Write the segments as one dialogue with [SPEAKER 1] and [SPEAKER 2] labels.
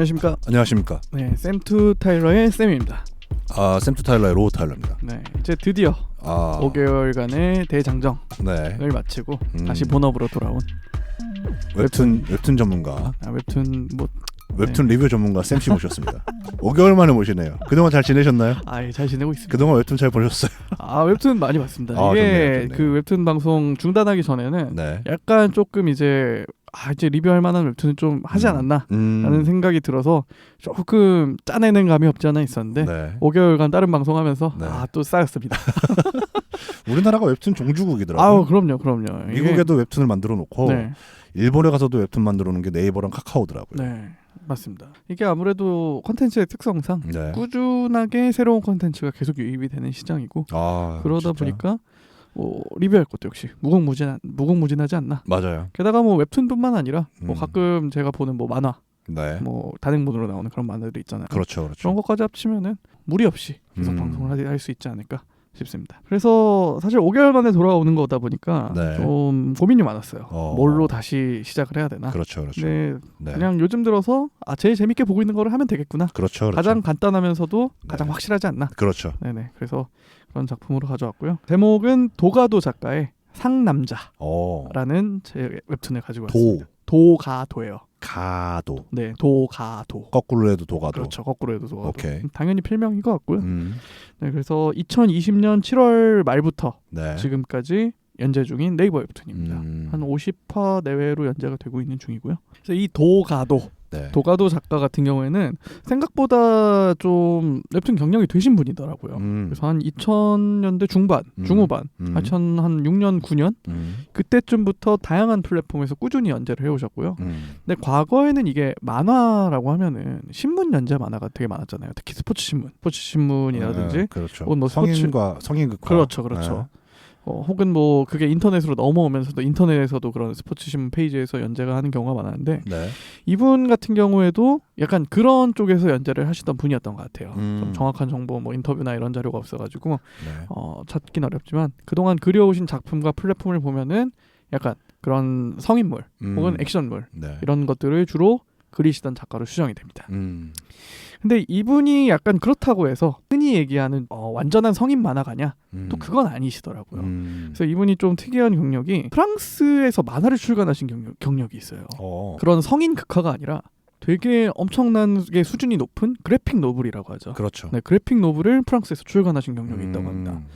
[SPEAKER 1] 안녕하십니까.
[SPEAKER 2] 안녕하십니까.
[SPEAKER 1] 네, 샘투 타일러의 샘입니다.
[SPEAKER 2] 아 샘투 타일러의 로우 타일러입니다.
[SPEAKER 1] 네, 이제 드디어
[SPEAKER 2] 아
[SPEAKER 1] 5개월간의 대장정을
[SPEAKER 2] 네
[SPEAKER 1] 마치고
[SPEAKER 2] 음.
[SPEAKER 1] 다시 본업으로 돌아온
[SPEAKER 2] 웹툰 웹툰 전문가
[SPEAKER 1] 아, 웹툰 뭐
[SPEAKER 2] 웹툰 리뷰 전문가 샘 씨 모셨습니다. 5개월 만에 모시네요. 그동안 잘 지내셨나요?
[SPEAKER 1] 아 예 잘 지내고 있습니다.
[SPEAKER 2] 그동안 웹툰 잘 보셨어요?
[SPEAKER 1] 아 웹툰 많이 봤습니다.
[SPEAKER 2] 아,
[SPEAKER 1] 이게
[SPEAKER 2] 좋네요, 좋네요.
[SPEAKER 1] 그 웹툰 방송 중단하기 전에는
[SPEAKER 2] 네.
[SPEAKER 1] 약간 조금 이제 아 이제 리뷰할 만한 웹툰을 좀 하지
[SPEAKER 2] 음.
[SPEAKER 1] 않았나
[SPEAKER 2] 음.
[SPEAKER 1] 라는 생각이 들어서 조금 짜내는 감이 없지 않아 있었는데
[SPEAKER 2] 네.
[SPEAKER 1] 5개월간 다른 방송하면서
[SPEAKER 2] 네.
[SPEAKER 1] 아또 쌓였습니다.
[SPEAKER 2] 우리나라가 웹툰 종주국이더라고요.
[SPEAKER 1] 아우 그럼요, 그럼요. 이게-
[SPEAKER 2] 미국에도 웹툰을 만들어 놓고
[SPEAKER 1] 네,
[SPEAKER 2] 일본에 가서도 웹툰 만들어 놓은 게 네이버랑 카카오더라고요.
[SPEAKER 1] 네 맞습니다. 이게 아무래도 컨텐츠의 특성상
[SPEAKER 2] 네.
[SPEAKER 1] 꾸준하게 새로운 컨텐츠가 계속 유입이 되는 시장이고
[SPEAKER 2] 아
[SPEAKER 1] 그러다
[SPEAKER 2] 진짜.
[SPEAKER 1] 보니까 뭐 리뷰할 것도 역시 무궁무진 무궁무진하지 않나.
[SPEAKER 2] 맞아요.
[SPEAKER 1] 게다가 뭐 웹툰뿐만 아니라 뭐
[SPEAKER 2] 음.
[SPEAKER 1] 가끔 제가 보는 뭐 만화,
[SPEAKER 2] 네.
[SPEAKER 1] 뭐 단행본으로 나오는 그런 만화들 있잖아요.
[SPEAKER 2] 그렇죠, 그렇죠.
[SPEAKER 1] 그런 것까지 합치면은 무리 없이 계속
[SPEAKER 2] 음.
[SPEAKER 1] 방송을 할 수 있지 않을까 싶습니다. 그래서 사실 5개월 만에 돌아오는 거다 보니까
[SPEAKER 2] 네.
[SPEAKER 1] 좀 고민이 많았어요.
[SPEAKER 2] 어.
[SPEAKER 1] 뭘로 다시 시작을 해야 되나?
[SPEAKER 2] 그렇죠, 그렇죠.
[SPEAKER 1] 네,
[SPEAKER 2] 네.
[SPEAKER 1] 그냥 요즘 들어서 아 제일 재밌게 보고 있는 거를 하면 되겠구나.
[SPEAKER 2] 그렇죠, 그렇죠.
[SPEAKER 1] 가장 간단하면서도
[SPEAKER 2] 네.
[SPEAKER 1] 가장 확실하지 않나.
[SPEAKER 2] 그렇죠.
[SPEAKER 1] 네네. 그래서 그런 작품으로 가져왔고요. 제목은 도가도 작가의 상남자라는
[SPEAKER 2] 어.
[SPEAKER 1] 제 웹툰을 가지고
[SPEAKER 2] 도
[SPEAKER 1] 왔습니다. 도가도예요.
[SPEAKER 2] 가도
[SPEAKER 1] 네, 도가도.
[SPEAKER 2] 거꾸로 해도 도가도.
[SPEAKER 1] 그렇죠. 거꾸로 해도 도가도.
[SPEAKER 2] 오케이.
[SPEAKER 1] 당연히 필명인 것 같고요.
[SPEAKER 2] 음.
[SPEAKER 1] 네, 그래서 2020년 7월 말부터
[SPEAKER 2] 네.
[SPEAKER 1] 지금까지 연재 중인 네이버 웹툰입니다.
[SPEAKER 2] 음.
[SPEAKER 1] 한 50화 내외로 연재가 되고 있는 중이고요. 그래서 이 도가도,
[SPEAKER 2] 네.
[SPEAKER 1] 도가도 작가 같은 경우에는 생각보다 좀 웹툰 경력이 되신 분이더라고요.
[SPEAKER 2] 음.
[SPEAKER 1] 그래서 한 2000년대 중반,
[SPEAKER 2] 음.
[SPEAKER 1] 중후반,
[SPEAKER 2] 음.
[SPEAKER 1] 2006년, 9년
[SPEAKER 2] 음.
[SPEAKER 1] 그때쯤부터 다양한 플랫폼에서 꾸준히 연재를 해오셨고요.
[SPEAKER 2] 음.
[SPEAKER 1] 근데 과거에는 이게 만화라고 하면은 신문 연재 만화가 되게 많았잖아요. 특히 스포츠 신문, 스포츠 신문이라든지
[SPEAKER 2] 네, 그렇죠.
[SPEAKER 1] 뭐 스포츠-
[SPEAKER 2] 성인과 성인 극화.
[SPEAKER 1] 그렇죠, 그렇죠. 어, 혹은 뭐 그게 인터넷으로 넘어오면서도 인터넷에서도 그런 스포츠 신문 페이지에서 연재가 하는 경우가 많았는데
[SPEAKER 2] 네. 네.
[SPEAKER 1] 이분 같은 경우에도 약간 그런 쪽에서 연재를 하시던 분이었던 것 같아요.
[SPEAKER 2] 음.
[SPEAKER 1] 좀 정확한 정보, 뭐 인터뷰나 이런 자료가 없어가지고
[SPEAKER 2] 네.
[SPEAKER 1] 어, 찾긴 어렵지만 그동안 그려오신 작품과 플랫폼을 보면은 약간 그런 성인물
[SPEAKER 2] 음.
[SPEAKER 1] 혹은 액션물
[SPEAKER 2] 네.
[SPEAKER 1] 이런 것들을 주로 그리시던 작가로 추정이 됩니다.
[SPEAKER 2] 음.
[SPEAKER 1] 근데 이분이 약간 그렇다고 해서 흔히 얘기하는 어, 완전한 성인 만화가냐?
[SPEAKER 2] 음.
[SPEAKER 1] 또 그건 아니시더라고요.
[SPEAKER 2] 음.
[SPEAKER 1] 그래서 이분이 좀 특이한 경력이 프랑스에서 만화를 출간하신 경력, 경력이 있어요.
[SPEAKER 2] 어.
[SPEAKER 1] 그런 성인 극화가 아니라 되게 엄청나게 수준이 높은 그래픽 노블이라고 하죠.
[SPEAKER 2] 그렇죠.
[SPEAKER 1] 네, 그래픽 노블을 프랑스에서 출간하신 경력이 있다고 합니다.
[SPEAKER 2] 음.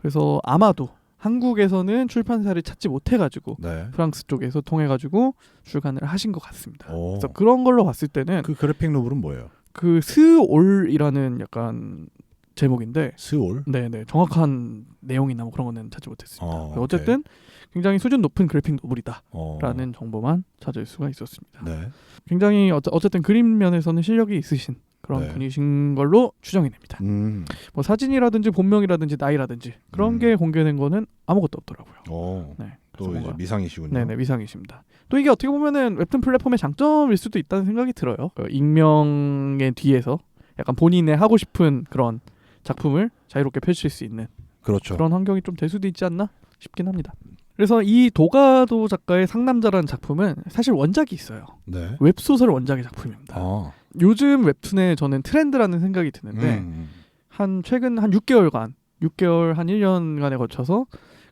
[SPEAKER 1] 그래서 아마도 한국에서는 출판사를 찾지 못해가지고
[SPEAKER 2] 네.
[SPEAKER 1] 프랑스 쪽에서 통해가지고 출간을 하신 것 같습니다.
[SPEAKER 2] 오.
[SPEAKER 1] 그래서 그런 걸로 봤을 때는
[SPEAKER 2] 그 그래픽 노블은 뭐예요?
[SPEAKER 1] 그 스올이라는 약간 제목인데
[SPEAKER 2] 스올.
[SPEAKER 1] 네네 정확한 내용이나 뭐 그런 거는 찾지 못했습니다.
[SPEAKER 2] 어,
[SPEAKER 1] 어쨌든 굉장히 수준 높은 그래픽 노블이다라는
[SPEAKER 2] 어.
[SPEAKER 1] 정보만 찾을 수가 있었습니다.
[SPEAKER 2] 네.
[SPEAKER 1] 굉장히 어쩌, 어쨌든 그림 면에서는 실력이 있으신 그런
[SPEAKER 2] 네.
[SPEAKER 1] 분이신 걸로 추정이 됩니다.
[SPEAKER 2] 음.
[SPEAKER 1] 뭐 사진이라든지 본명이라든지 나이라든지 그런
[SPEAKER 2] 음.
[SPEAKER 1] 게 공개된 거는 아무것도 없더라고요.
[SPEAKER 2] 어.
[SPEAKER 1] 네.
[SPEAKER 2] 또 이제 미상이시군요.
[SPEAKER 1] 네네 위상이십니다. 또 이게 어떻게 보면은 웹툰 플랫폼의 장점일 수도 있다는 생각이 들어요. 그 익명의 뒤에서 약간 본인의 하고 싶은 그런 작품을 자유롭게 펼칠 수 있는
[SPEAKER 2] 그렇죠.
[SPEAKER 1] 그런 환경이 좀 될 수도 있지 않나 싶긴 합니다. 그래서 이 도가도 작가의 상남자라는 작품은 사실 원작이 있어요.
[SPEAKER 2] 네.
[SPEAKER 1] 웹소설 원작의 작품입니다.
[SPEAKER 2] 아.
[SPEAKER 1] 요즘 웹툰에 저는 트렌드라는 생각이 드는데
[SPEAKER 2] 음.
[SPEAKER 1] 한 최근 한 6개월간, 6개월 한 1년간에 거쳐서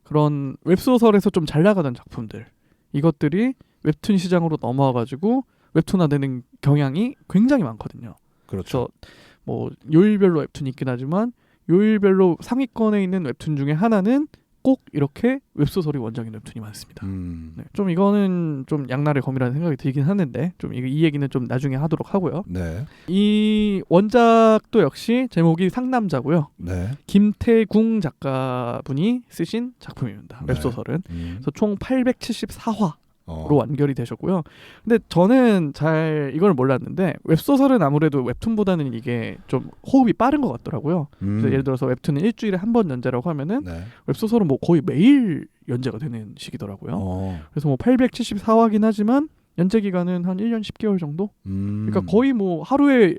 [SPEAKER 1] 그런 웹소설에서 좀 잘 나가던 작품들 이것들이 웹툰 시장으로 넘어와 가지고 웹툰화되는 경향이 굉장히 많거든요.
[SPEAKER 2] 그렇죠.
[SPEAKER 1] 뭐 요일별로 웹툰이 있긴 하지만 요일별로 상위권에 있는 웹툰 중에 하나는 꼭 이렇게 웹소설이 원작인 웹툰이 많습니다.
[SPEAKER 2] 음.
[SPEAKER 1] 네, 좀 이거는 좀 양날의 검이라는 생각이 들긴 하는데 좀 이, 이 얘기는 좀 나중에 하도록 하고요.
[SPEAKER 2] 네.
[SPEAKER 1] 이 원작도 역시 제목이 상남자고요.
[SPEAKER 2] 네.
[SPEAKER 1] 김태궁 작가분이 쓰신 작품입니다.
[SPEAKER 2] 네.
[SPEAKER 1] 웹소설은.
[SPEAKER 2] 음.
[SPEAKER 1] 그래서 총 874화 로
[SPEAKER 2] 어.
[SPEAKER 1] 완결이 되셨고요. 근데 저는 잘 이걸 몰랐는데 웹소설은 아무래도 웹툰보다는 이게 좀 호흡이 빠른 것 같더라고요.
[SPEAKER 2] 음.
[SPEAKER 1] 그래서 예를 들어서 웹툰은 일주일에 한 번 연재라고 하면은
[SPEAKER 2] 네.
[SPEAKER 1] 웹소설은 뭐 거의 매일 연재가 되는 시기더라고요.
[SPEAKER 2] 어.
[SPEAKER 1] 그래서 뭐 874화긴 하지만 연재 기간은 한 1년 10개월 정도?
[SPEAKER 2] 음.
[SPEAKER 1] 그러니까 거의 뭐 하루에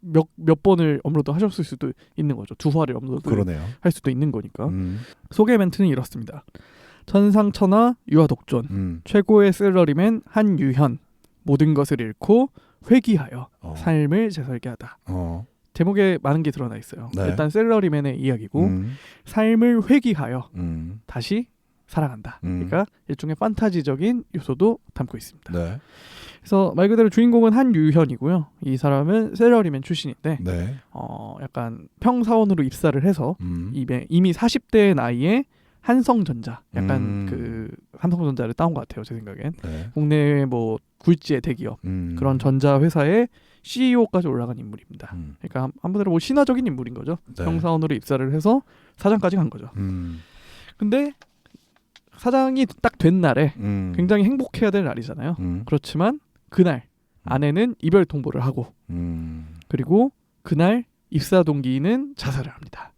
[SPEAKER 1] 몇, 몇 번을 업로드 하셨을 수도 있는 거죠. 두 화를 업로드
[SPEAKER 2] 그러네요.
[SPEAKER 1] 할 수도 있는 거니까.
[SPEAKER 2] 음.
[SPEAKER 1] 소개 멘트는 이렇습니다. 천상천하 유아독존
[SPEAKER 2] 음.
[SPEAKER 1] 최고의 셀러리맨 한유현 모든 것을 잃고 회귀하여
[SPEAKER 2] 어.
[SPEAKER 1] 삶을 재설계하다.
[SPEAKER 2] 어.
[SPEAKER 1] 제목에 많은 게 드러나 있어요.
[SPEAKER 2] 네.
[SPEAKER 1] 일단 셀러리맨의 이야기고
[SPEAKER 2] 음.
[SPEAKER 1] 삶을 회귀하여
[SPEAKER 2] 음.
[SPEAKER 1] 다시 살아간다.
[SPEAKER 2] 음.
[SPEAKER 1] 그러니까 일종의 판타지적인 요소도 담고 있습니다.
[SPEAKER 2] 네.
[SPEAKER 1] 그래서 말 그대로 주인공은 한유현이고요. 이 사람은 셀러리맨 출신인데
[SPEAKER 2] 네.
[SPEAKER 1] 어 약간 평사원으로 입사를 해서
[SPEAKER 2] 음.
[SPEAKER 1] 이미, 이미 40대 나이에 한성전자 약간
[SPEAKER 2] 음.
[SPEAKER 1] 그 삼성전자를 따온 것 같아요 제 생각엔
[SPEAKER 2] 네.
[SPEAKER 1] 국내 뭐 굴지의 대기업
[SPEAKER 2] 음.
[SPEAKER 1] 그런 전자 회사의 CEO까지 올라간 인물입니다.
[SPEAKER 2] 음.
[SPEAKER 1] 그러니까 한- 한마디로 뭐 신화적인 인물인 거죠.
[SPEAKER 2] 네.
[SPEAKER 1] 평사원으로 입사를 해서 사장까지 간 거죠.
[SPEAKER 2] 음.
[SPEAKER 1] 근데 사장이 딱 된 날에
[SPEAKER 2] 음.
[SPEAKER 1] 굉장히 행복해야 될 날이잖아요.
[SPEAKER 2] 음.
[SPEAKER 1] 그렇지만 그날 아내는 이별 통보를 하고
[SPEAKER 2] 음.
[SPEAKER 1] 그리고 그날 입사 동기는 자살을 합니다.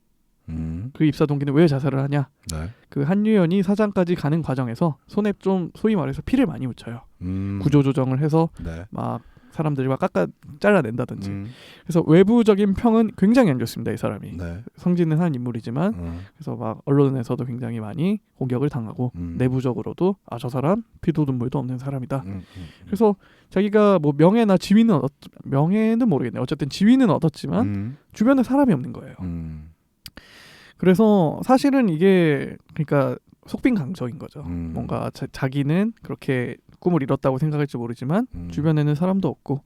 [SPEAKER 2] 음.
[SPEAKER 1] 그 입사 동기는 왜 자살을 하냐?
[SPEAKER 2] 네.
[SPEAKER 1] 그 한유연이 사장까지 가는 과정에서 손에 좀 소위 말해서 피를 많이 묻혀요.
[SPEAKER 2] 음.
[SPEAKER 1] 구조 조정을 해서
[SPEAKER 2] 네.
[SPEAKER 1] 막 사람들이 막 깎아 잘라낸다든지.
[SPEAKER 2] 음.
[SPEAKER 1] 그래서 외부적인 평은 굉장히 안 좋습니다. 이 사람이
[SPEAKER 2] 네.
[SPEAKER 1] 성진은 한 인물이지만
[SPEAKER 2] 어.
[SPEAKER 1] 그래서 막 언론에서도 굉장히 많이 공격을 당하고
[SPEAKER 2] 음.
[SPEAKER 1] 내부적으로도 아 저 사람 피도 눈물도 없는 사람이다.
[SPEAKER 2] 음. 음.
[SPEAKER 1] 그래서 자기가 뭐 명예나 지위는 얻었 명예는 모르겠네요. 어쨌든 지위는 얻었지만
[SPEAKER 2] 음.
[SPEAKER 1] 주변에 사람이 없는 거예요.
[SPEAKER 2] 음.
[SPEAKER 1] 그래서 사실은 이게 그러니까 속빈강정인 거죠.
[SPEAKER 2] 음.
[SPEAKER 1] 뭔가 자, 자기는 그렇게 꿈을 이뤘다고 생각할지 모르지만
[SPEAKER 2] 음.
[SPEAKER 1] 주변에는 사람도 없고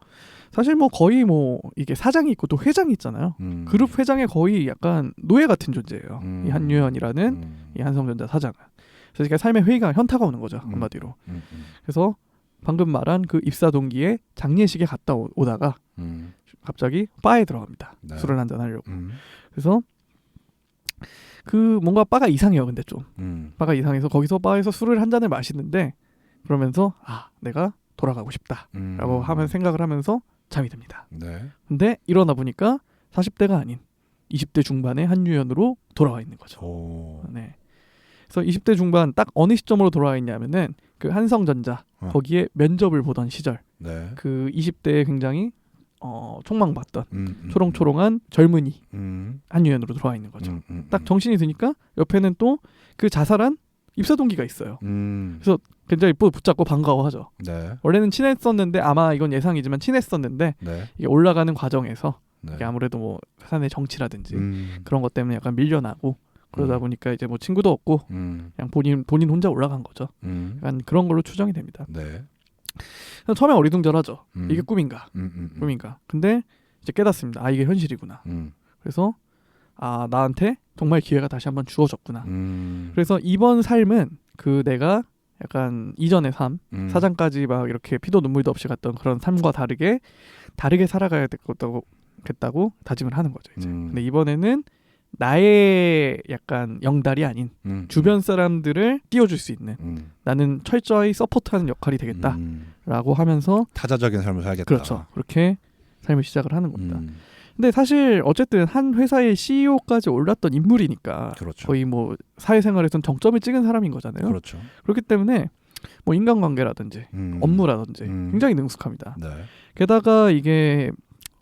[SPEAKER 1] 사실 뭐 거의 뭐 이게 사장이 있고 또 회장이 있잖아요.
[SPEAKER 2] 음.
[SPEAKER 1] 그룹 회장의 거의 약간 노예 같은 존재예요.
[SPEAKER 2] 음.
[SPEAKER 1] 이 한유현이라는
[SPEAKER 2] 음.
[SPEAKER 1] 이 한성전자 사장은. 그래서 그러니까 삶의 회의가 현타가 오는 거죠
[SPEAKER 2] 음.
[SPEAKER 1] 한마디로.
[SPEAKER 2] 음. 음.
[SPEAKER 1] 그래서 방금 말한 그 입사 동기의 장례식에 갔다 오, 오다가
[SPEAKER 2] 음.
[SPEAKER 1] 갑자기 바에 들어갑니다.
[SPEAKER 2] 네.
[SPEAKER 1] 술을 한잔 하려고.
[SPEAKER 2] 음.
[SPEAKER 1] 그래서 그 뭔가 바가 이상해요. 근데 좀
[SPEAKER 2] 음.
[SPEAKER 1] 바가 이상해서 거기서 바에서 술을 한 잔을 마시는데 그러면서 아 내가 돌아가고 싶다라고
[SPEAKER 2] 음.
[SPEAKER 1] 하면 생각을 하면서 잠이 듭니다.
[SPEAKER 2] 네.
[SPEAKER 1] 근데 일어나 보니까 40대가 아닌 20대 중반의 한유연으로 돌아와 있는 거죠.
[SPEAKER 2] 오.
[SPEAKER 1] 네. 그래서 20대 중반 딱 어느 시점으로 돌아와 있냐면은 그 한성전자
[SPEAKER 2] 어.
[SPEAKER 1] 거기에 면접을 보던 시절
[SPEAKER 2] 네.
[SPEAKER 1] 그 20대에 굉장히 어, 촉망받던
[SPEAKER 2] 음. 음.
[SPEAKER 1] 초롱초롱한 젊은이
[SPEAKER 2] 음.
[SPEAKER 1] 한유연으로 들어와 있는 거죠.
[SPEAKER 2] 음. 음.
[SPEAKER 1] 딱 정신이 드니까 옆에는 또 그 자살한 입사 동기가 있어요.
[SPEAKER 2] 음.
[SPEAKER 1] 그래서 굉장히 또 붙잡고 반가워하죠.
[SPEAKER 2] 네.
[SPEAKER 1] 원래는 친했었는데 아마 이건 예상이지만 친했었는데
[SPEAKER 2] 네.
[SPEAKER 1] 이게 올라가는 과정에서
[SPEAKER 2] 네.
[SPEAKER 1] 이게 아무래도 뭐 사내 정치라든지
[SPEAKER 2] 음.
[SPEAKER 1] 그런 것 때문에 약간 밀려나고 그러다
[SPEAKER 2] 음.
[SPEAKER 1] 보니까 이제 뭐 친구도 없고
[SPEAKER 2] 음.
[SPEAKER 1] 그냥 본인 본인 혼자 올라간 거죠.
[SPEAKER 2] 음.
[SPEAKER 1] 약간 그런 걸로 추정이 됩니다.
[SPEAKER 2] 네.
[SPEAKER 1] 처음에 어리둥절하죠.
[SPEAKER 2] 음.
[SPEAKER 1] 이게 꿈인가?
[SPEAKER 2] 음. 음. 음.
[SPEAKER 1] 꿈인가? 근데 이제 깨닫습니다. 아 이게 현실이구나.
[SPEAKER 2] 음.
[SPEAKER 1] 그래서 아 나한테 정말 기회가 다시 한번 주어졌구나.
[SPEAKER 2] 음.
[SPEAKER 1] 그래서 이번 삶은 그 내가 약간 이전의 삶
[SPEAKER 2] 음.
[SPEAKER 1] 사장까지 막 이렇게 피도 눈물도 없이 갔던 그런 삶과 다르게 다르게 살아가야 되겠다고 겠다고 다짐을 하는 거죠 이제.
[SPEAKER 2] 음.
[SPEAKER 1] 근데 이번에는 나의 약간 영달이 아닌
[SPEAKER 2] 음.
[SPEAKER 1] 주변 사람들을 띄워줄 수 있는
[SPEAKER 2] 음.
[SPEAKER 1] 나는 철저히 서포트하는 역할이 되겠다라고
[SPEAKER 2] 음.
[SPEAKER 1] 하면서
[SPEAKER 2] 타자적인 삶을 살겠다.
[SPEAKER 1] 그렇죠 그렇게 삶을 시작을 하는 겁니다.
[SPEAKER 2] 음.
[SPEAKER 1] 근데 사실 어쨌든 한 회사의 CEO까지 올랐던 인물이니까
[SPEAKER 2] 그렇죠.
[SPEAKER 1] 거의 뭐 사회생활에선 정점을 찍은 사람인 거잖아요.
[SPEAKER 2] 그렇죠.
[SPEAKER 1] 그렇기 때문에 뭐 인간관계라든지
[SPEAKER 2] 음.
[SPEAKER 1] 업무라든지
[SPEAKER 2] 음.
[SPEAKER 1] 굉장히 능숙합니다.
[SPEAKER 2] 네.
[SPEAKER 1] 게다가 이게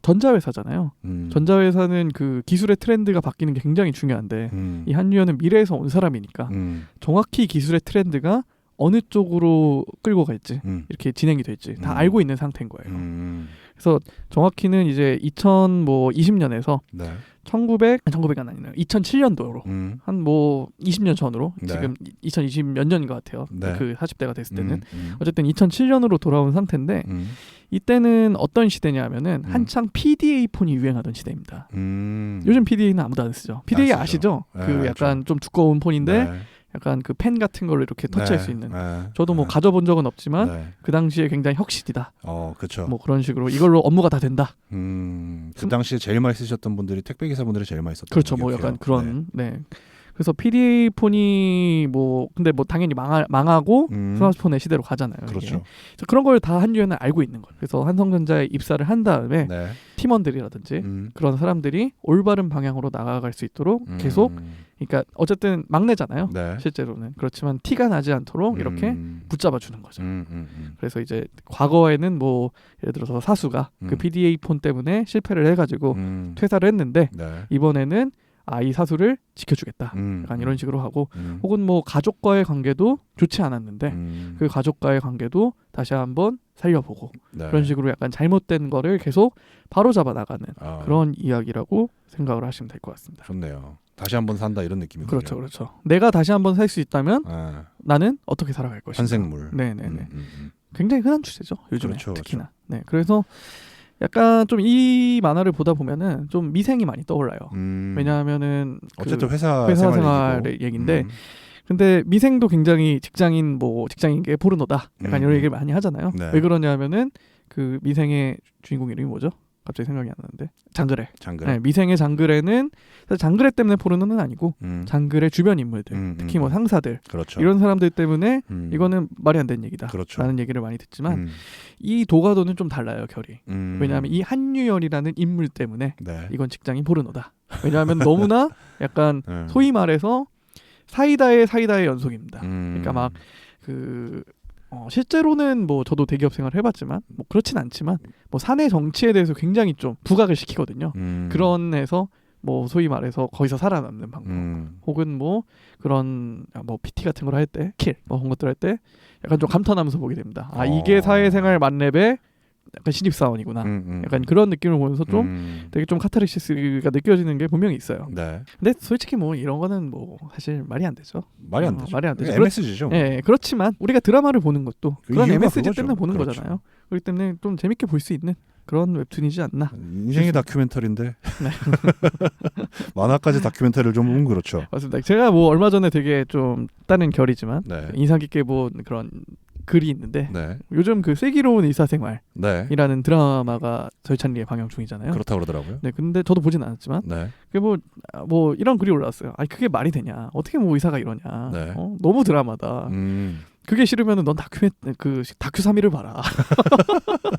[SPEAKER 1] 전자회사잖아요.
[SPEAKER 2] 음.
[SPEAKER 1] 전자회사는 그 기술의 트렌드가 바뀌는 게 굉장히 중요한데
[SPEAKER 2] 음.
[SPEAKER 1] 이 한유연은 미래에서 온 사람이니까
[SPEAKER 2] 음.
[SPEAKER 1] 정확히 기술의 트렌드가 어느 쪽으로 끌고 갈지
[SPEAKER 2] 음.
[SPEAKER 1] 이렇게 진행이 될지 다
[SPEAKER 2] 음.
[SPEAKER 1] 알고 있는 상태인 거예요.
[SPEAKER 2] 음.
[SPEAKER 1] 그래서 정확히는 이제 2020년에서
[SPEAKER 2] 네.
[SPEAKER 1] 1900 1900은 아니네요. 2007년도로
[SPEAKER 2] 음.
[SPEAKER 1] 한뭐 20년 전으로
[SPEAKER 2] 네.
[SPEAKER 1] 지금 2020몇 년인 것 같아요.
[SPEAKER 2] 네.
[SPEAKER 1] 그 40대가 됐을 때는
[SPEAKER 2] 음. 음.
[SPEAKER 1] 어쨌든 2007년으로 돌아온 상태인데
[SPEAKER 2] 음.
[SPEAKER 1] 이때는 어떤 시대냐면은
[SPEAKER 2] 음.
[SPEAKER 1] 한창 PDA 폰이 유행하던 시대입니다.
[SPEAKER 2] 음.
[SPEAKER 1] 요즘 PDA는 아무도 안 쓰죠. PDA
[SPEAKER 2] 쓰죠.
[SPEAKER 1] 아시죠?
[SPEAKER 2] 네,
[SPEAKER 1] 그
[SPEAKER 2] 알죠.
[SPEAKER 1] 약간 좀 두꺼운 폰인데
[SPEAKER 2] 네.
[SPEAKER 1] 약간 그 펜 같은 걸로 이렇게 터치할
[SPEAKER 2] 네.
[SPEAKER 1] 수 있는.
[SPEAKER 2] 네.
[SPEAKER 1] 저도 뭐
[SPEAKER 2] 네.
[SPEAKER 1] 가져본 적은 없지만
[SPEAKER 2] 네.
[SPEAKER 1] 그 당시에 굉장히 혁신이다.
[SPEAKER 2] 어, 그렇죠.
[SPEAKER 1] 뭐 그런 식으로 이걸로 업무가 다 된다.
[SPEAKER 2] 음. 그
[SPEAKER 1] 좀-
[SPEAKER 2] 당시에 제일 많이 쓰셨던 분들이 택배 기사 분들이 제일 많이 썼던
[SPEAKER 1] 그렇죠.
[SPEAKER 2] 거
[SPEAKER 1] 뭐. 약간 그런 네. 그래서 PDA 폰이 뭐 근데 뭐 당연히 망하, 망하고
[SPEAKER 2] 음.
[SPEAKER 1] 스마트폰의 시대로 가잖아요.
[SPEAKER 2] 그렇죠.
[SPEAKER 1] 그런 걸 다 한유연은 알고 있는 거예요. 그래서 한성전자에 입사를 한 다음에
[SPEAKER 2] 네.
[SPEAKER 1] 팀원들이라든지
[SPEAKER 2] 음.
[SPEAKER 1] 그런 사람들이 올바른 방향으로 나아갈 수 있도록
[SPEAKER 2] 음.
[SPEAKER 1] 계속 그러니까 어쨌든 막내잖아요.
[SPEAKER 2] 네.
[SPEAKER 1] 실제로는 그렇지만 티가 나지 않도록 이렇게
[SPEAKER 2] 음.
[SPEAKER 1] 붙잡아 주는 거죠.
[SPEAKER 2] 음, 음, 음.
[SPEAKER 1] 그래서 이제 과거에는 뭐 예를 들어서 사수가 그
[SPEAKER 2] 음.
[SPEAKER 1] PDA 폰 때문에 실패를 해가지고
[SPEAKER 2] 음.
[SPEAKER 1] 퇴사를 했는데
[SPEAKER 2] 네.
[SPEAKER 1] 이번에는 아이 사수를 지켜주겠다.
[SPEAKER 2] 음.
[SPEAKER 1] 약간 이런 식으로 하고
[SPEAKER 2] 음.
[SPEAKER 1] 혹은 뭐 가족과의 관계도 좋지 않았는데
[SPEAKER 2] 음.
[SPEAKER 1] 그 가족과의 관계도 다시 한번 살려보고
[SPEAKER 2] 네.
[SPEAKER 1] 그런 식으로 약간 잘못된 거를 계속 바로 잡아 나가는
[SPEAKER 2] 아,
[SPEAKER 1] 그런 이야기라고 생각을 하시면 될 것 같습니다.
[SPEAKER 2] 좋네요. 다시 한번 산다 이런 느낌이군요.
[SPEAKER 1] 그렇죠, 그렇죠. 내가 다시 한번 살 수 있다면
[SPEAKER 2] 아,
[SPEAKER 1] 나는 어떻게 살아갈 것인가.
[SPEAKER 2] 환생물.
[SPEAKER 1] 네, 네, 네.
[SPEAKER 2] 음, 음, 음.
[SPEAKER 1] 굉장히 흔한 주제죠. 요즘에
[SPEAKER 2] 그렇죠,
[SPEAKER 1] 특히나. 네, 그래서 약간 좀 이 만화를 보다 보면은 좀 미생이 많이 떠올라요.
[SPEAKER 2] 음.
[SPEAKER 1] 왜냐하면은 그
[SPEAKER 2] 어쨌든 회사,
[SPEAKER 1] 회사
[SPEAKER 2] 생활
[SPEAKER 1] 생활의
[SPEAKER 2] 음.
[SPEAKER 1] 근데 미생도 굉장히 직장인 뭐 직장인계 포르노다 약간
[SPEAKER 2] 음,
[SPEAKER 1] 이런
[SPEAKER 2] 음.
[SPEAKER 1] 얘기를 많이 하잖아요.
[SPEAKER 2] 네.
[SPEAKER 1] 왜 그러냐면은 그 미생의 주인공 이름이 뭐죠? 갑자기 생각이 안 나는데 장그래.
[SPEAKER 2] 장글.
[SPEAKER 1] 네, 미생의 장그래는 사실 장그래 때문에 포르노는 아니고
[SPEAKER 2] 음.
[SPEAKER 1] 장그래 주변 인물들,
[SPEAKER 2] 음,
[SPEAKER 1] 특히
[SPEAKER 2] 음,
[SPEAKER 1] 뭐
[SPEAKER 2] 음.
[SPEAKER 1] 상사들
[SPEAKER 2] 그렇죠.
[SPEAKER 1] 이런 사람들 때문에
[SPEAKER 2] 음.
[SPEAKER 1] 이거는 말이 안 되는 얘기다.
[SPEAKER 2] 그렇죠.
[SPEAKER 1] 라는 얘기를 많이 듣지만
[SPEAKER 2] 음.
[SPEAKER 1] 이 도가도는 좀 달라요 결이.
[SPEAKER 2] 음.
[SPEAKER 1] 왜냐하면 이 한유열이라는 인물 때문에
[SPEAKER 2] 네.
[SPEAKER 1] 이건 직장인 포르노다. 왜냐하면 너무나 약간
[SPEAKER 2] 음.
[SPEAKER 1] 소위 말해서 사이다의 사이다의 연속입니다.
[SPEAKER 2] 음.
[SPEAKER 1] 그러니까 막 그 어, 실제로는 뭐 저도 대기업 생활 해봤지만 뭐 그렇진 않지만 뭐 사내 정치에 대해서 굉장히 좀 부각을 시키거든요.
[SPEAKER 2] 음.
[SPEAKER 1] 그런 에서 뭐 소위 말해서 거기서 살아남는 방법
[SPEAKER 2] 음.
[SPEAKER 1] 혹은 뭐 그런 아, 뭐 PT 같은 걸 할 때 킬 뭐 그런 것들 할 때 약간 좀 감탄하면서 보게 됩니다. 아 이게
[SPEAKER 2] 어.
[SPEAKER 1] 사회생활 만렙의 약간 신입 사원이구나.
[SPEAKER 2] 음, 음.
[SPEAKER 1] 약간 그런 느낌을 보면서 좀
[SPEAKER 2] 음.
[SPEAKER 1] 되게 좀 카타르시스가 느껴지는 게 분명히 있어요.
[SPEAKER 2] 네.
[SPEAKER 1] 근데 솔직히 뭐 이런 거는 뭐 사실 말이 안 되죠.
[SPEAKER 2] 말이 안
[SPEAKER 1] 어,
[SPEAKER 2] 되죠.
[SPEAKER 1] 말이 안 되죠.
[SPEAKER 2] 그게 MSG죠.
[SPEAKER 1] 예, 예, 그렇지만 우리가 드라마를 보는 것도
[SPEAKER 2] 그
[SPEAKER 1] 그런 MSG
[SPEAKER 2] 그거죠.
[SPEAKER 1] 때문에 보는
[SPEAKER 2] 그렇죠.
[SPEAKER 1] 거잖아요. 그렇기 때문에 좀 재밌게 볼 수 있는 그런 웹툰이지 않나.
[SPEAKER 2] 인생이 다큐멘터리인데
[SPEAKER 1] 네.
[SPEAKER 2] 만화까지 다큐멘터리를 좀 보면 그렇죠.
[SPEAKER 1] 맞습니다. 제가 뭐 얼마 전에 되게 좀 다른 결이지만
[SPEAKER 2] 네.
[SPEAKER 1] 인상 깊게 본 그런 글이 있는데
[SPEAKER 2] 네.
[SPEAKER 1] 요즘 그 슬기로운 일사생활이라는
[SPEAKER 2] 네.
[SPEAKER 1] 드라마가 절찬리에 방영 중이잖아요.
[SPEAKER 2] 그렇다고 그러더라고요.
[SPEAKER 1] 네, 근데 저도 보진 않았지만
[SPEAKER 2] 네.
[SPEAKER 1] 그게 뭐, 아, 뭐 이런 글이 올라왔어요. 아니 그게 말이 되냐? 어떻게 뭐 의사가 이러냐?
[SPEAKER 2] 네.
[SPEAKER 1] 어, 너무 드라마다.
[SPEAKER 2] 음.
[SPEAKER 1] 그게 싫으면은 넌 다큐 그 다큐 3일을 봐라.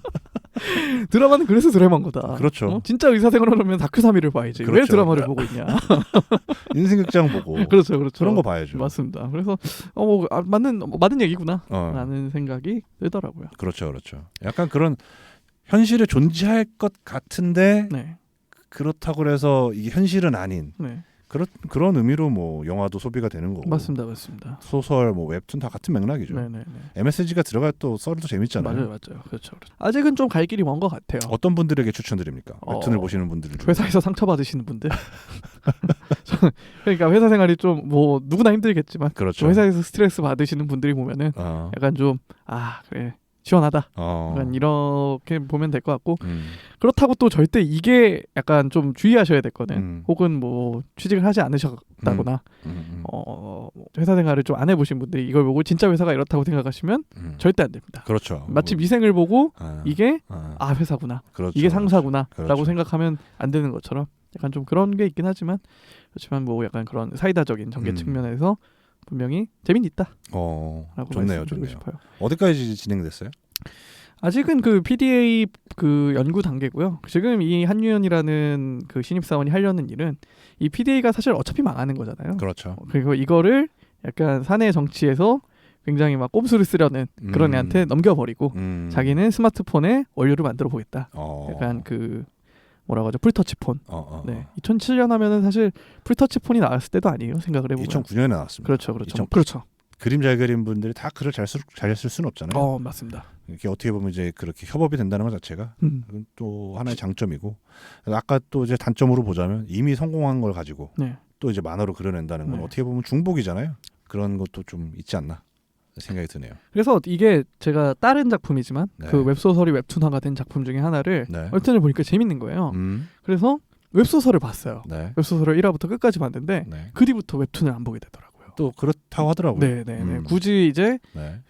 [SPEAKER 1] 드라마는 그래서 드라마인 거다.
[SPEAKER 2] 그렇죠.
[SPEAKER 1] 어? 진짜 의사생활 하려면 다큐 3일을 봐야지. 왜
[SPEAKER 2] 그렇죠.
[SPEAKER 1] 드라마를 보고 있냐?
[SPEAKER 2] 인생극장 보고
[SPEAKER 1] 그렇죠, 그렇죠.
[SPEAKER 2] 그런 거 봐야죠.
[SPEAKER 1] 맞습니다. 그래서 어 뭐 아, 맞는 뭐, 맞는 얘기구나.
[SPEAKER 2] 어.
[SPEAKER 1] 라는 생각이 들더라고요.
[SPEAKER 2] 그렇죠, 그렇죠. 약간 그런 현실에 존재할 것 같은데
[SPEAKER 1] 네,
[SPEAKER 2] 그렇다고 해서 이게 현실은 아닌
[SPEAKER 1] 네,
[SPEAKER 2] 그런 그런 의미로 뭐 영화도 소비가 되는 거고
[SPEAKER 1] 맞습니다, 맞습니다.
[SPEAKER 2] 소설 뭐 웹툰 다 같은 맥락이죠.
[SPEAKER 1] 네, 네, 네.
[SPEAKER 2] MSG가 들어갈 또 썰도 재밌잖아요.
[SPEAKER 1] 맞아요, 맞아요. 그렇죠, 그렇죠. 아직은 좀 갈 길이 먼 것 같아요.
[SPEAKER 2] 어떤 분들에게 추천드립니까?
[SPEAKER 1] 어,
[SPEAKER 2] 웹툰을 보시는 분들 중에.
[SPEAKER 1] 회사에서 상처 받으시는 분들. 그러니까 회사 생활이 좀 뭐 누구나 힘들겠지만
[SPEAKER 2] 그렇죠.
[SPEAKER 1] 회사에서 스트레스 받으시는 분들이 보면은
[SPEAKER 2] 어,
[SPEAKER 1] 약간 좀 아 그래 시원하다.
[SPEAKER 2] 어.
[SPEAKER 1] 약간 이렇게 보면 될 것 같고
[SPEAKER 2] 음,
[SPEAKER 1] 그렇다고 또 절대 이게 약간 좀 주의하셔야 될 거는
[SPEAKER 2] 음.
[SPEAKER 1] 혹은 뭐 취직을 하지 않으셨다거나
[SPEAKER 2] 음, 음,
[SPEAKER 1] 어 회사 생활을 좀 안 해보신 분들이 이걸 보고 진짜 회사가 이렇다고 생각하시면
[SPEAKER 2] 음.
[SPEAKER 1] 절대 안 됩니다.
[SPEAKER 2] 그렇죠.
[SPEAKER 1] 마치 미생을 보고
[SPEAKER 2] 아,
[SPEAKER 1] 이게
[SPEAKER 2] 아,
[SPEAKER 1] 아 회사구나
[SPEAKER 2] 그렇죠.
[SPEAKER 1] 이게 상사구나라고
[SPEAKER 2] 그렇죠.
[SPEAKER 1] 생각하면 안 되는 것처럼 약간 좀 그런 게 있긴 하지만 그렇지만 뭐 약간 그런 사이다적인 전개
[SPEAKER 2] 음.
[SPEAKER 1] 측면에서 분명히 재미는 있다라고
[SPEAKER 2] 어, 좋네요, 좋네요.
[SPEAKER 1] 싶어요.
[SPEAKER 2] 어디까지 진행됐어요?
[SPEAKER 1] 아직은 그 PDA 그 연구 단계고요. 지금 이 한유연이라는 그 신입 사원이 하려는 일은 이 PDA가 사실 어차피 망하는 거잖아요.
[SPEAKER 2] 그렇죠.
[SPEAKER 1] 어, 그리고 이거를 약간 사내 정치에서 굉장히 막 꼼수를 쓰려는 그런
[SPEAKER 2] 음.
[SPEAKER 1] 애한테 넘겨버리고
[SPEAKER 2] 음.
[SPEAKER 1] 자기는 스마트폰에 원료를 만들어 보겠다.
[SPEAKER 2] 어.
[SPEAKER 1] 약간 그 뭐라고 하죠? 풀터치 폰.
[SPEAKER 2] 어, 어,
[SPEAKER 1] 네. 2007년 하면은 사실 풀터치 폰이 나왔을 때도 아니에요. 생각을 해보면.
[SPEAKER 2] 2009년에 나왔습니다.
[SPEAKER 1] 그렇죠, 그렇죠.
[SPEAKER 2] 2009.
[SPEAKER 1] 그렇죠.
[SPEAKER 2] 그림 잘 그린 분들이 다 글을 잘잘쓸 수는 없잖아요.
[SPEAKER 1] 어, 맞습니다.
[SPEAKER 2] 이렇게 어떻게 보면 이제 그렇게 협업이 된다는 것 자체가
[SPEAKER 1] 음.
[SPEAKER 2] 또 하나의 장점이고 아까 또 이제 단점으로 보자면 이미 성공한 걸 가지고
[SPEAKER 1] 네.
[SPEAKER 2] 또 이제 만화로 그려낸다는 건
[SPEAKER 1] 네.
[SPEAKER 2] 어떻게 보면 중복이잖아요. 그런 것도 좀 있지 않나 생각이 드네요.
[SPEAKER 1] 그래서 이게 제가 다른 작품이지만
[SPEAKER 2] 네.
[SPEAKER 1] 그 웹소설이 웹툰화가 된 작품 중에 하나를
[SPEAKER 2] 네.
[SPEAKER 1] 웹툰을 보니까 재밌는 거예요.
[SPEAKER 2] 음.
[SPEAKER 1] 그래서 웹소설을 봤어요.
[SPEAKER 2] 네.
[SPEAKER 1] 웹소설을 1화부터 끝까지 봤는데
[SPEAKER 2] 네.
[SPEAKER 1] 그 뒤부터 웹툰을 안 보게 되더라고요.
[SPEAKER 2] 또 그렇다고 하더라고요.
[SPEAKER 1] 네, 네, 네.
[SPEAKER 2] 음.
[SPEAKER 1] 굳이 이제
[SPEAKER 2] 네.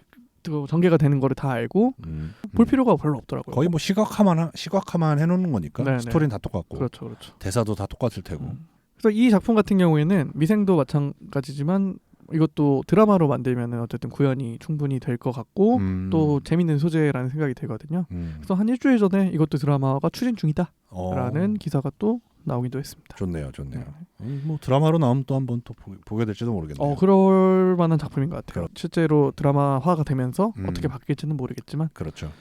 [SPEAKER 1] 그 전개가 되는 거를 다 알고
[SPEAKER 2] 음.
[SPEAKER 1] 볼
[SPEAKER 2] 음.
[SPEAKER 1] 필요가 별로 없더라고요.
[SPEAKER 2] 거의 뭐 시각화만 하- 시각화만 해놓는 거니까
[SPEAKER 1] 네, 네.
[SPEAKER 2] 스토리는 다 똑같고
[SPEAKER 1] 그렇죠, 그렇죠.
[SPEAKER 2] 대사도 다 똑같을 테고.
[SPEAKER 1] 음. 그래서 이 작품 같은 경우에는 미생도 마찬가지지만 이것도 드라마로 만들면은 어쨌든 구현이 충분히 될 것 같고
[SPEAKER 2] 음.
[SPEAKER 1] 또 재밌는 소재라는 생각이 들거든요.
[SPEAKER 2] 음.
[SPEAKER 1] 그래서 한 일주일 전에 이것도 드라마가 추진 중이다라는
[SPEAKER 2] 어.
[SPEAKER 1] 기사가 또 나오기도 했습니다.
[SPEAKER 2] 좋네요, 좋네요.
[SPEAKER 1] 네.
[SPEAKER 2] 음, 뭐 드라마로 나오면 또 한번 또 보, 보게 될지도 모르겠네요.
[SPEAKER 1] 어 그럴 만한 작품인 것 같아요.
[SPEAKER 2] 그렇-
[SPEAKER 1] 실제로 드라마화가 되면서
[SPEAKER 2] 음.
[SPEAKER 1] 어떻게 바뀔지는 모르겠지만
[SPEAKER 2] 그렇죠.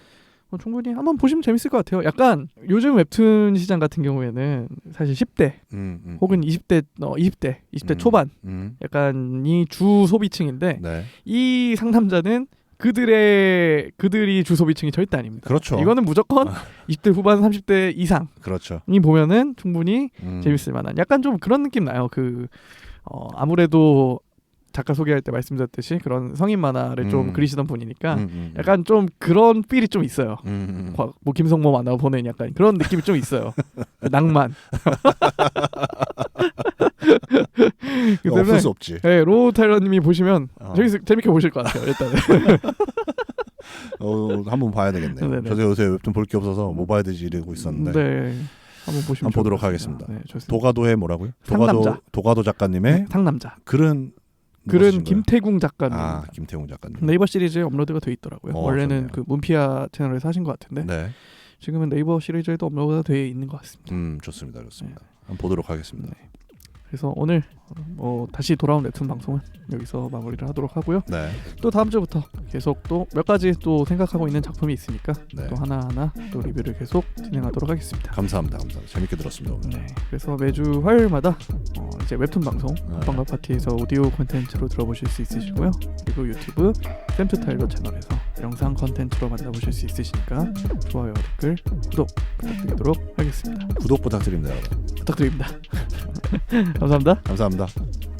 [SPEAKER 1] 뭐 충분히 한번 보시면 재밌을 것 같아요. 약간 요즘 웹툰 시장 같은 경우에는 사실 10대
[SPEAKER 2] 음, 음,
[SPEAKER 1] 혹은 20대 어 20대 20대
[SPEAKER 2] 음.
[SPEAKER 1] 초반
[SPEAKER 2] 음.
[SPEAKER 1] 약간 이 주 소비층인데
[SPEAKER 2] 네.
[SPEAKER 1] 이 상담자는 그들의 그들이 주 소비층이 절대 아닙니다.
[SPEAKER 2] 그렇죠.
[SPEAKER 1] 이거는 무조건 20대 후반 30대 이상이
[SPEAKER 2] 그렇죠.
[SPEAKER 1] 보면은 충분히
[SPEAKER 2] 음.
[SPEAKER 1] 재밌을 만한 약간 좀 그런 느낌 나요. 그 어, 아무래도 작가 소개할 때 말씀드렸듯이 그런 성인 만화를 좀
[SPEAKER 2] 음.
[SPEAKER 1] 그리시던 분이니까
[SPEAKER 2] 음, 음,
[SPEAKER 1] 약간 좀 그런 필이 좀 있어요.
[SPEAKER 2] 음, 음.
[SPEAKER 1] 과- 뭐 김성모 만화 보는 약간 그런 느낌이 좀 있어요. 낭만. 그
[SPEAKER 2] 없을 수 없지.
[SPEAKER 1] 네, 로우 타일러님이 보시면
[SPEAKER 2] 어.
[SPEAKER 1] 재밌 재밌게 보실 것 같아요. 일단은.
[SPEAKER 2] 어, 한번 봐야 되겠네요.
[SPEAKER 1] 네네.
[SPEAKER 2] 저도 요새 웹툰 볼 게 없어서 뭐 봐야 되지 이러고 있었는데
[SPEAKER 1] 네. 한번 보시면
[SPEAKER 2] 한번 보도록. 하겠습니다.
[SPEAKER 1] 네.
[SPEAKER 2] 도가도의 뭐라고요?
[SPEAKER 1] 상남자.
[SPEAKER 2] 도가도 도가도 작가님의
[SPEAKER 1] 네, 상남자.
[SPEAKER 2] 글은
[SPEAKER 1] 글은? 김태궁 작가님.
[SPEAKER 2] 아 김태웅 작가님.
[SPEAKER 1] 네이버 시리즈에 업로드가 돼 있더라고요.
[SPEAKER 2] 어,
[SPEAKER 1] 원래는
[SPEAKER 2] 좋네요.
[SPEAKER 1] 그 문피아 채널에서 하신 것 같은데
[SPEAKER 2] 네.
[SPEAKER 1] 지금은 네이버 시리즈에도 업로드가 돼 있는 것 같습니다.
[SPEAKER 2] 음 좋습니다, 좋습니다. 한번 보도록 하겠습니다.
[SPEAKER 1] 네. 그래서 오늘 뭐 다시 돌아온 웹툰 방송은 여기서 마무리를 하도록 하고요.
[SPEAKER 2] 네.
[SPEAKER 1] 또 다음 주부터 계속 또 몇 가지 또 생각하고 있는 작품이 있으니까
[SPEAKER 2] 네.
[SPEAKER 1] 또 하나 하나 또 리뷰를 계속 진행하도록 하겠습니다.
[SPEAKER 2] 감사합니다, 감사합니다. 재밌게 들었습니다 오늘.
[SPEAKER 1] 네, 그래서 매주 화요일마다 어, 이제 웹툰 방송
[SPEAKER 2] 네.
[SPEAKER 1] 방과 파티에서 오디오 콘텐츠로 들어보실 수 있으시고요. 그리고 유튜브 샘투 타일러 채널에서 영상 콘텐츠로 만나보실 수 있으시니까 좋아요, 댓글, 구독 부탁드리도록 하겠습니다.
[SPEAKER 2] 구독 부탁드립니다, 여러분.
[SPEAKER 1] 부탁드립니다. 감사합니다.
[SPEAKER 2] 감사합니다. anda.